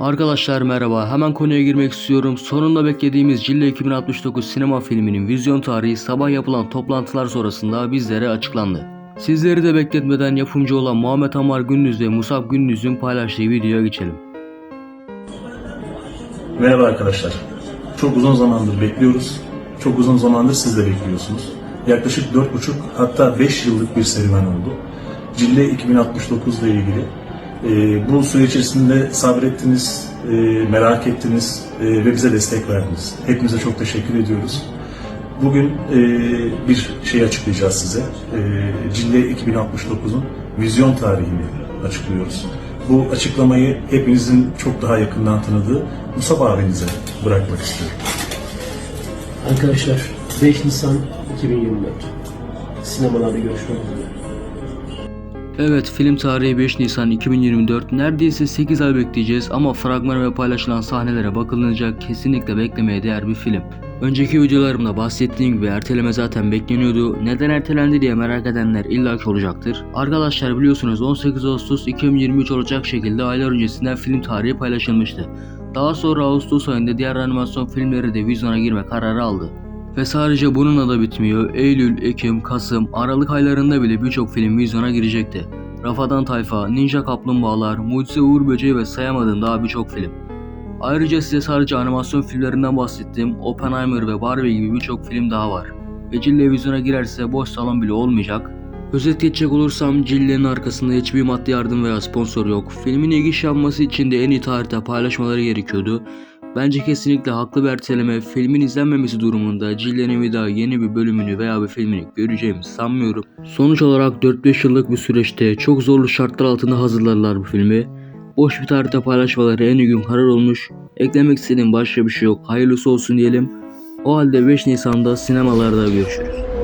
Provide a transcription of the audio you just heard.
Arkadaşlar merhaba. Hemen konuya girmek istiyorum. Sonunda beklediğimiz Cille 2069 sinema filminin vizyon tarihi sabah yapılan toplantılar sonrasında bizlere açıklandı. Sizleri de bekletmeden yapımcı olan Muhammed Amar Gündüz ve Musab Gündüz'ün paylaştığı videoya geçelim. Merhaba arkadaşlar. Çok uzun zamandır bekliyoruz. Çok uzun zamandır siz de bekliyorsunuz. Yaklaşık 4,5 hatta 5 yıllık bir serüven oldu. Cille 2069 ile ilgili. Ee, bu süre içerisinde sabrettiniz, e, merak ettiniz e, ve bize destek verdiniz. Hepinize çok teşekkür ediyoruz. Bugün e, bir şey açıklayacağız size. E, Cille 2069'un vizyon tarihini açıklıyoruz. Bu açıklamayı hepinizin çok daha yakından tanıdığı Musab abinize bırakmak istiyorum. Arkadaşlar 5 Nisan 2024 sinemalarda görüşmek üzere. Evet film tarihi 5 Nisan 2024 neredeyse 8 ay bekleyeceğiz ama fragman ve paylaşılan sahnelere bakılınca kesinlikle beklemeye değer bir film. Önceki videolarımda bahsettiğim gibi erteleme zaten bekleniyordu. Neden ertelendi diye merak edenler illaki olacaktır. Arkadaşlar biliyorsunuz 18 Ağustos 2023 olacak şekilde aylar öncesinden film tarihi paylaşılmıştı. Daha sonra Ağustos ayında diğer animasyon filmleri de vizyona girme kararı aldı. Ve sadece bununla da bitmiyor. Eylül, Ekim, Kasım, Aralık aylarında bile birçok film vizyona girecekti. Rafadan Tayfa, Ninja Kaplumbağalar, Mucize Uğur Böceği ve sayamadığım daha birçok film. Ayrıca size sadece animasyon filmlerinden bahsettim. Oppenheimer ve Barbie gibi birçok film daha var. Ve Cille vizyona girerse boş salon bile olmayacak. Özet geçecek olursam Cille'nin arkasında hiçbir maddi yardım veya sponsor yok. Filmin ilgi yapması için de en iyi tarihte paylaşmaları gerekiyordu. Bence kesinlikle haklı bir erteleme filmin izlenmemesi durumunda Cille'nin bir daha yeni bir bölümünü veya bir filmini göreceğimizi sanmıyorum. Sonuç olarak 4-5 yıllık bir süreçte çok zorlu şartlar altında hazırladılar bu filmi. Boş bir tarihte paylaşmaları en uygun karar olmuş. Eklemek istediğim başka bir şey yok. Hayırlısı olsun diyelim. O halde 5 Nisan'da sinemalarda görüşürüz.